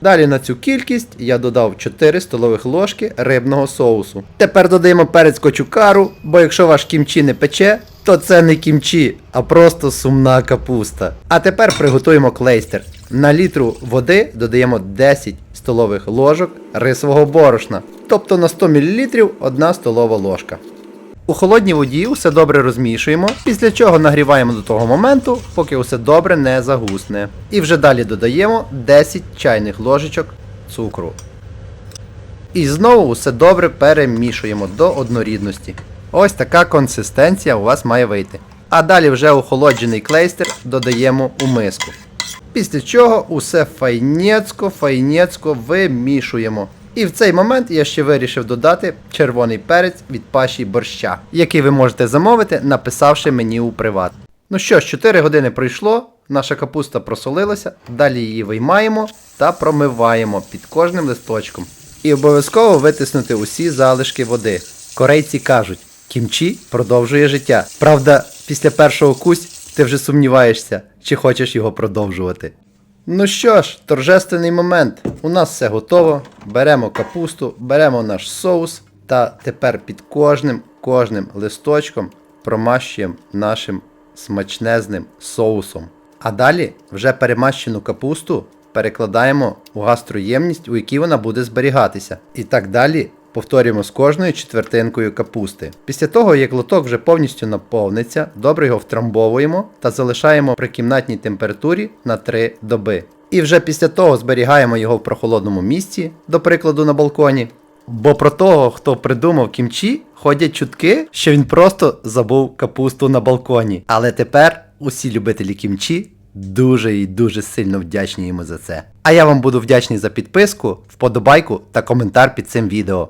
Далі на цю кількість я додав 4 столових ложки рибного соусу. Тепер додаємо перець кочукару, бо якщо ваш кімчі не пече, то це не кімчі, а просто сумна капуста. А тепер приготуємо клейстер. На літру води додаємо 10 столових ложок рисового борошна, тобто на 100 мл 1 столова ложка. У холодній воді все добре розмішуємо, після чого нагріваємо до того моменту, поки усе добре не загусне. І вже далі додаємо 10 чайних ложечок цукру. І знову все добре перемішуємо до однорідності. Ось така консистенція у вас має вийти. А далі вже охолоджений клейстер додаємо у миску. Після чого усе файнецько, файнецько вимішуємо. І в цей момент я ще вирішив додати червоний перець від паші борща, який ви можете замовити, написавши мені у приват. Ну що ж, 4 години пройшло, наша капуста просолилася, далі її виймаємо та промиваємо під кожним листочком. І обов'язково витиснути усі залишки води. Корейці кажуть, кімчі продовжує життя. Правда, після першого кусь ти вже сумніваєшся, чи хочеш його продовжувати. Ну що ж, торжественний момент. У нас все готово. Беремо капусту, беремо наш соус та тепер під кожним кожним листочком промащуємо нашим смачнезним соусом. А далі вже перемащену капусту перекладаємо у гастроємність, у якій вона буде зберігатися. І так далі повторюємо з кожною четвертинкою капусти. Після того, як лоток вже повністю наповниться, добре його втрамбовуємо та залишаємо при кімнатній температурі на 3 доби. І вже після того зберігаємо його в прохолодному місці, до прикладу на балконі. Бо про того, хто придумав кімчі, ходять чутки, що він просто забув капусту на балконі. Але тепер усі любителі кімчі дуже і дуже сильно вдячні йому за це. А я вам буду вдячний за підписку, вподобайку та коментар під цим відео.